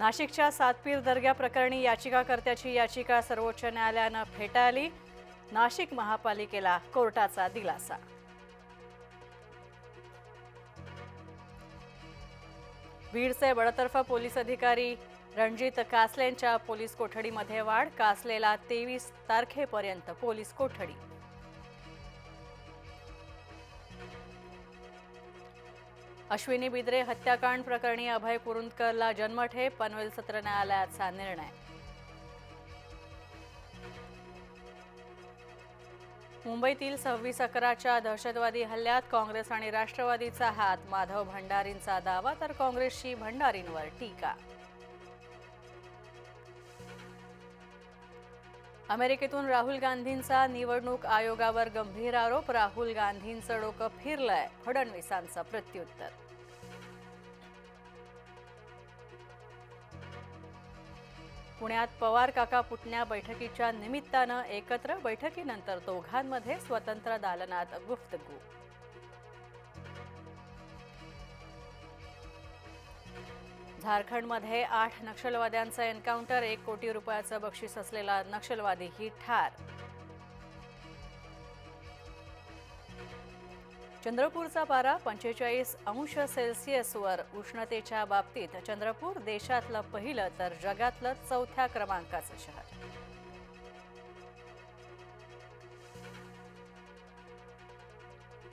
नाशिकच्या सातपीर दर्ग्या प्रकरणी याचिकाकर्त्याची याचिका सर्वोच्च न्यायालयानं फेटाळली. नाशिक महापालिकेला कोर्टाचा दिलासा. बीडचे बडतर्फ पोलीस अधिकारी रणजित कासलेंच्या पोलीस कोठडीमध्ये वाढ कासलेला तेवीस तारखेपर्यंत पोलीस कोठडी अश्विनी बिद्रे हत्याकांड प्रकरणी अभय कुरुंदकरला जन्मठेप पनवेल सत्र न्यायालयाचा निर्णय. मुंबईतील सव्वीस अकराच्या दहशतवादी हल्ल्यात काँग्रेस आणि राष्ट्रवादीचा हात. माधव भंडारींचा दावा तर काँग्रेसची भंडारींवर टीका. अमेरिकेतून राहुल गांधींचा निवडणूक आयोगावर गंभीर आरोप. राहुल गांधींचं डोकं फिरलंय. फडणवीसांचं प्रत्युत्तर. पुण्यात पवार काका पुटण्या बैठकीच्या निमित्तानं एकत्र बैठकीनंतर दोघांमध्ये स्वतंत्र दालनात गुफ्तगू. झारखंडमध्ये आठ नक्षलवाद्यांचं एन्काउंटर एक कोटी रुपयाचं बक्षीस असलेला नक्षलवादीही ठार. चंद्रपूरचा पारा पंचेचाळीस अंश सेल्सिअसवर उष्णतेच्या बाबतीत चंद्रपूर देशातलं पहिलं तर जगातलं चौथ्या क्रमांकाचं शहर.